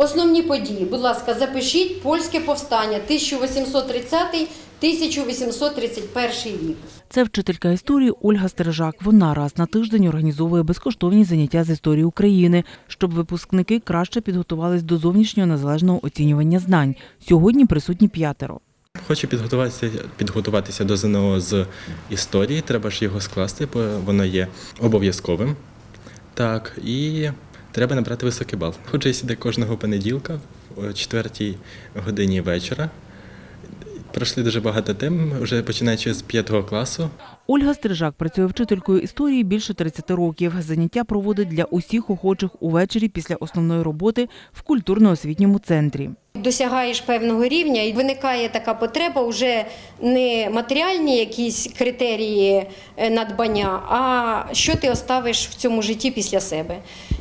Основні події, будь ласка, запишіть польське повстання 1830-1831 рік. Це вчителька історії Ольга Стережак. Вона раз на тиждень організовує безкоштовні заняття з історії України, щоб випускники краще підготувались до зовнішнього незалежного оцінювання знань. Сьогодні присутні п'ятеро. Хочу підготуватися, підготуватися до ЗНО з історії. Треба ж його скласти, бо воно є обов'язковим. Так, і треба набрати високий бал. Ходжу я сюди кожного понеділка о 4 годині вечора. Пройшли дуже багато тем, вже починаючи з 5 класу. Ольга Стережак працює вчителькою історії більше 30 років. Заняття проводить для усіх охочих увечері після основної роботи в культурно-освітньому центрі. Досягаєш певного рівня і виникає така потреба вже не матеріальні якісь критерії е, надбання, а що ти оставиш в цьому житті після себе.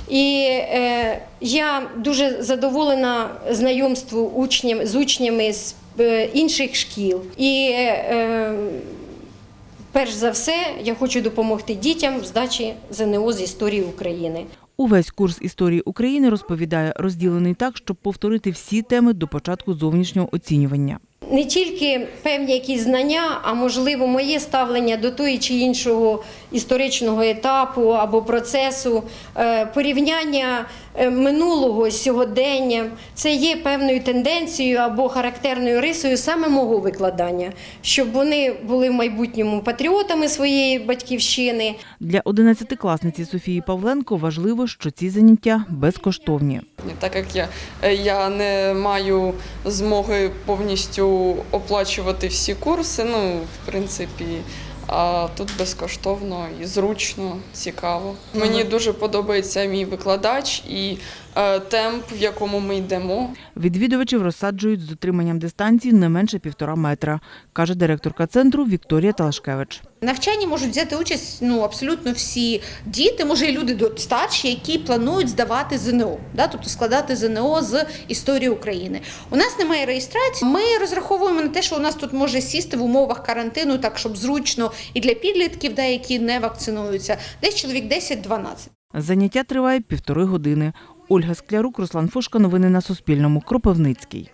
І е, я дуже задоволена знайомству учням, з учнями з е, інших шкіл. І е, перш за все я хочу допомогти дітям в здачі ЗНО з історії України. Увесь курс історії України розповідає, розділений так, щоб повторити всі теми до початку зовнішнього оцінювання. Не тільки певні якісь знання, а можливо, моє ставлення до того чи іншого історичного етапу або процесу, е, порівняння е, минулого з сьогоденням, це є певною тенденцією або характерною рисою саме мого викладання, щоб вони були в майбутньому патріотами своєї батьківщини. Для одинадцятикласниці Софії Павленко важливо, що ці заняття безкоштовні. Так як я, я не маю змоги повністю оплачувати всі курси, ну, в принципі, а тут безкоштовно і зручно, цікаво. Мені дуже подобається мій викладач і темп, в якому ми йдемо. Відвідувачів розсаджують з дотриманням дистанції не менше півтора метра, каже директорка центру Вікторія Талашкевич. Навчанні можуть взяти участь ну абсолютно всі діти, може і люди до- старші, які планують здавати ЗНО, да, тобто складати ЗНО з історії України. У нас немає реєстрації. Ми розраховуємо на те, що у нас тут може сісти в умовах карантину, так щоб зручно і для підлітків, да, які не вакцинуються, десь чоловік 10-12. Заняття триває півтори години. Ольга Склярук, Руслан Фошка. Новини на Суспільному. Кропивницький.